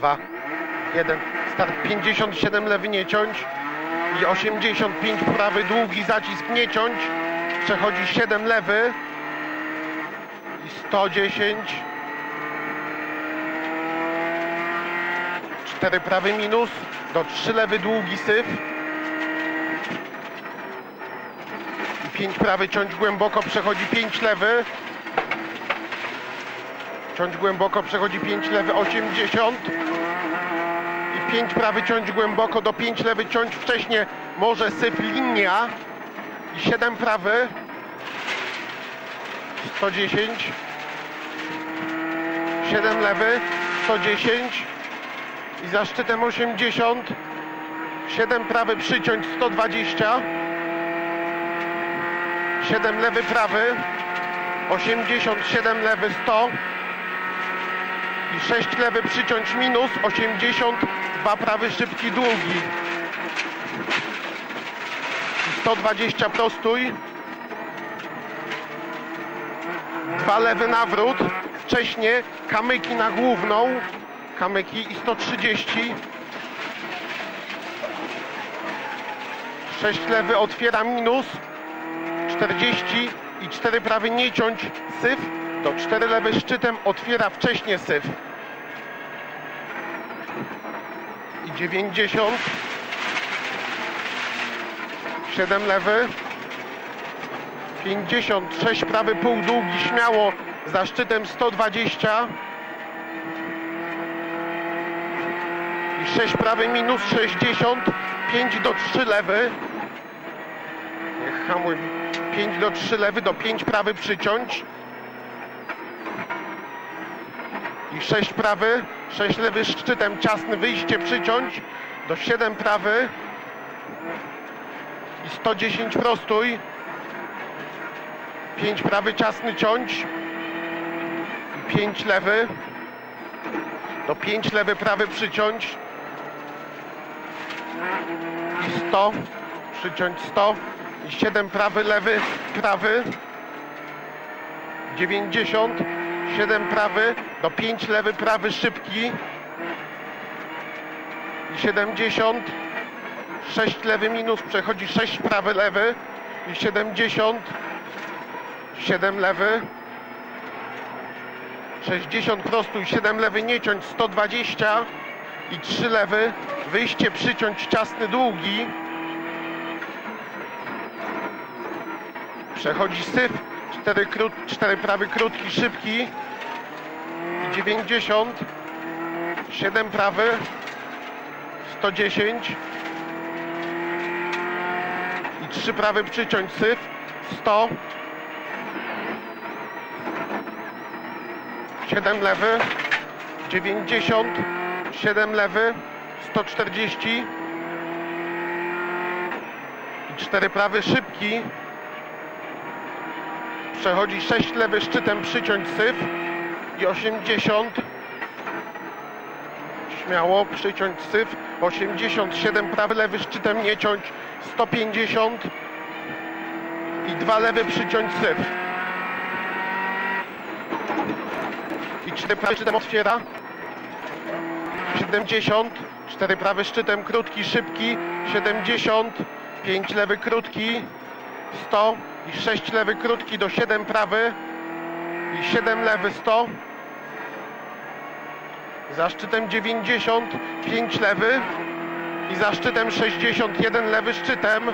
2, 1. Start 57 lewy nie ciąć i 85 prawy długi zacisk nie ciąć. Przechodzi 7 lewy i 110. 4 prawy minus do 3 lewy długi syf. I 5 prawy ciąć głęboko przechodzi 5 lewy. Ciąć głęboko przechodzi 5 lewy 80 i 5 prawy ciąć głęboko do 5 lewy ciąć wcześniej może syf linia. I 7 prawy. 110 7 lewy. 110 i za szczytem 80 7 prawy przyciąć 120 7 lewy prawy. 87 lewy 100 i 6 lewy przyciąć minus 80 2 prawy szybki długi. I 120 prostój 2 lewy nawrót wcześniej kamyki na główną kamyki i 130 6 lewy otwiera minus 40 i 4 prawy nie ciąć syf. To 4 lewy szczytem otwiera wcześniej syf i 90 7 lewy 56 prawy pół długi śmiało za szczytem 120 i 6 prawy minus 60 5 do 3 lewy. Hamuj 5 do 3 lewy do 5 prawy przyciąć i 6 prawy 6 lewy szczytem ciasny wyjście przyciąć. Do 7 prawy. I 110 prostój 5 prawy ciasny ciąć. I 5 lewy. Do 5 lewy prawy przyciąć. I 100 przyciąć 100 i 7 prawy lewy prawy. 90 7 prawy do 5 lewy prawy szybki. I 70 6 lewy minus przechodzi 6 prawy lewy. I 70 7 lewy. 60 prostój 7 lewy nie ciąć 120 i 3 lewy. Wyjście przyciąć ciasny długi. Przechodzi syf 4, krót, 4 prawy krótki szybki 90 7 prawy 110 i 3 prawy przyciąć syf 100 7 lewy 90 7 lewy 140 i 4 prawy szybki. Przechodzi 6 lewy szczytem przyciąć syf i 80 śmiało przyciąć syf. 87 prawy lewy szczytem nie ciąć. 150 i 2 lewy przyciąć syf. I 4 prawy szczytem otwiera. 70 4 prawy szczytem krótki szybki. 70 5 lewy krótki. 100 i 6 lewy krótki do 7 prawy. I 7 lewy 100 za szczytem 90 5 lewy i za szczytem 61 lewy szczytem.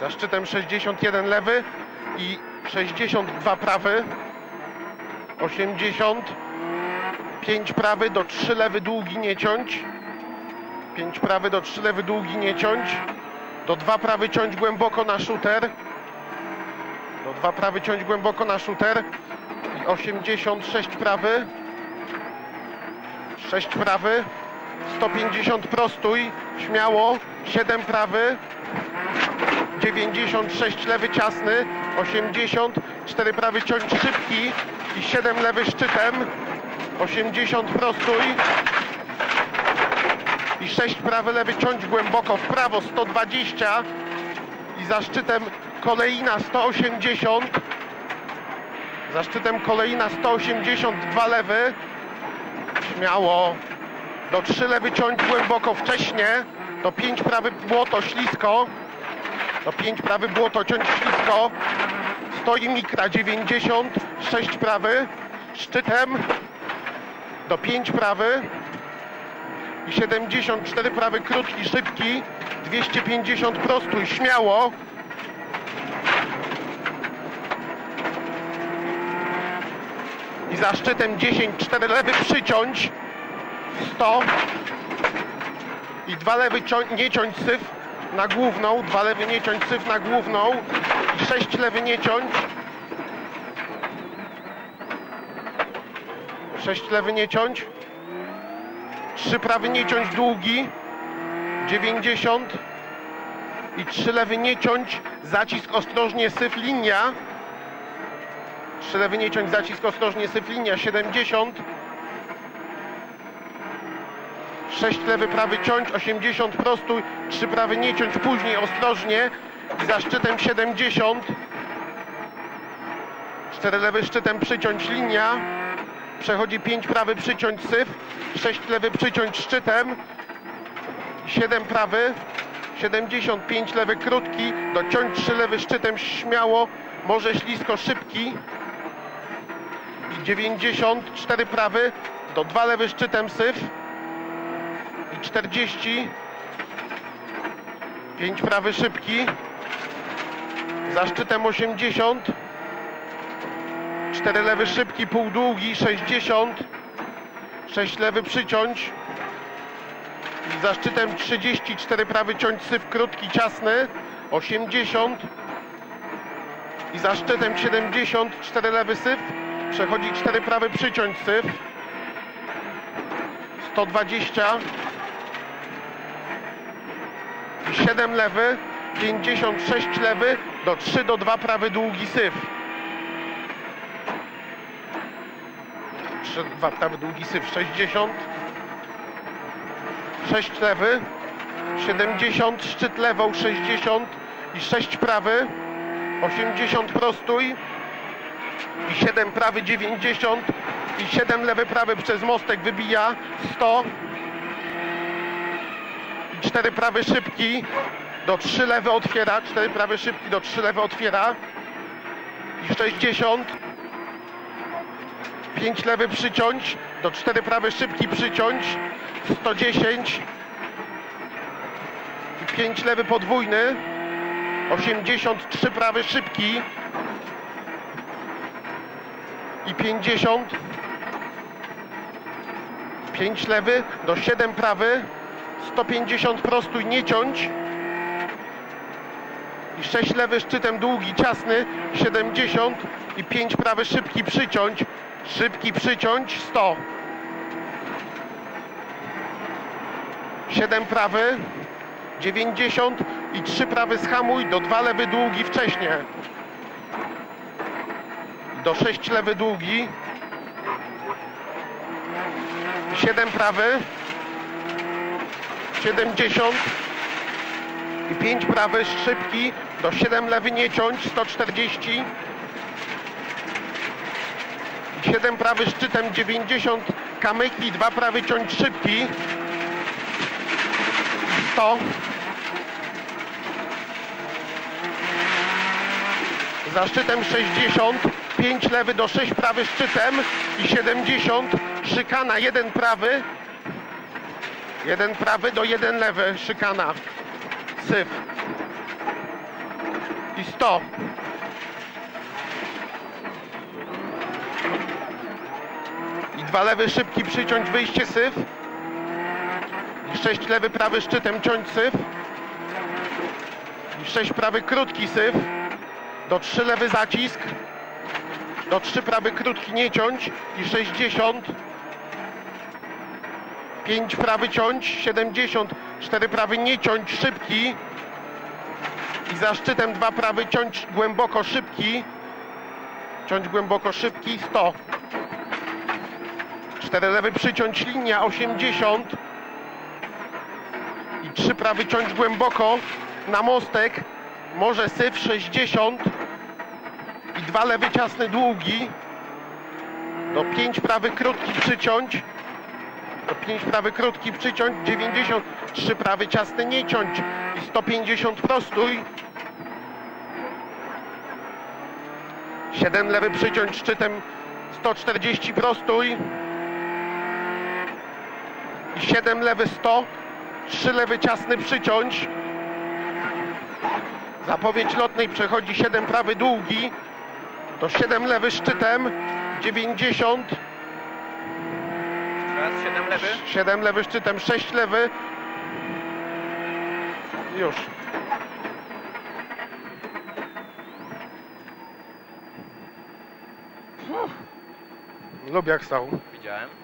Za szczytem 61 lewy i 62 prawy. 80 5 prawy do 3 lewy długi nie ciąć. 5 prawy do 3 lewy długi nie ciąć. Do 2 prawy ciąć głęboko na shooter do 2 prawy ciąć głęboko na shooter i 86 prawy 6 prawy 150 prostój śmiało 7 prawy 96 lewy ciasny 80 4 prawy ciąć szybki i 7 lewy szczytem 80 prostój i 6 prawy lewy ciąć głęboko w prawo 120 i za szczytem kolejna 180 za szczytem kolejna 182 lewy śmiało. Do 3 lewy ciąć głęboko wcześnie, do 5 prawy błoto ślisko, do 5 prawy błoto ciąć ślisko, stoi mikra 90, 6 prawy, szczytem, do 5 prawy. I 74 prawy krótki, szybki, 250 prostuj, śmiało. Za szczytem 10, 4 lewy przyciąć, 100 i dwa lewy nie ciąć syf na główną, dwa lewy nie ciąć syf na główną i 6 lewy nie ciąć. 6 lewy nie ciąć. 3 prawy nie ciąć długi. 90 i 3 lewy nie ciąć, zacisk ostrożnie syf linia. 3 lewy ciąć, zacisk ostrożnie syf linia 70. 6 lewy prawy ciąć, 80 prostój, 3 prawy nie ciąć, później ostrożnie. Za szczytem 70. 4 lewy szczytem przyciąć linia. Przechodzi 5 prawy przyciąć syf, 6 lewy przyciąć szczytem, 7 prawy, 75 lewy krótki, dociąć 3 lewy szczytem śmiało, może ślisko szybki 94 prawy, do 2 lewy szczytem syf i 40 5 prawy szybki. Za szczytem 80 4 lewy szybki, pół długi, 60 6 lewy przyciąć. Za szczytem 34 prawy ciąć syf krótki, ciasny 80 i za szczytem 70 4 lewy syf przechodzi 4 prawy przyciąć syf. 120 i 7 lewy 56 lewy do 3 do 2 prawy długi syf. 3 2 prawy długi syf 60 6 lewy 70 szczyt lewą 60 i 6 prawy. 80 prostój i 7 prawy 90 i 7 lewy prawy przez mostek wybija 100 i 4 prawy szybki do 3 lewy otwiera 4 prawy szybki do 3 lewy otwiera. I 60 5 lewy przyciąć do 4 prawy szybki przyciąć 110 i 5 lewy podwójny 83 prawy szybki i 50 5 lewy do 7 prawy. 150 prostój nie ciąć. I 6 lewy szczytem długi ciasny. 70 i 5 prawy szybki przyciąć. Szybki przyciąć 100 7 prawy 90 i 3 prawy schamuj. Do 2 lewy długi wcześnie do 6 lewy długi. 7 prawy. 70 i 5 prawy szybki. Do 7 lewy nie ciąć. 140 i 7 prawy szczytem 90 kamyki 2 prawy ciąć szybki. 100 za szczytem 60 5 lewy do 6 prawy szczytem i 70 szykana 1 prawy. 1 prawy do 1 lewy szykana. Syf. I 100 i 2 lewy szybki przyciąć wyjście syf. I 6 lewy prawy szczytem ciąć syf. I 6 prawy krótki syf. Do 3 lewy zacisk do 3 prawy krótki nie ciąć i 60 5 prawy ciąć 70 4 prawy nie ciąć szybki. I za szczytem 2 prawy ciąć głęboko szybki. Ciąć głęboko szybki 100 4 lewy przyciąć linia 80 i 3 prawy ciąć głęboko na mostek. Może syf 60 dwa lewy ciasny długi do 5 prawy krótki przyciąć To 5 prawy krótki przyciąć, 90, 3 prawy ciasny nie ciąć i 150 prostuj. 7 lewy przyciąć szczytem 140 prostuj. I 7 lewy 100, 3 lewy ciasny przyciąć. Zapowiedź lotnej przechodzi 7 prawy długi. To 7 lewy szczytem, 90. Raz, 7 lewy. 7 lewy szczytem, 6 lewy. Już. Uff. Lubię jak stał. Widziałem.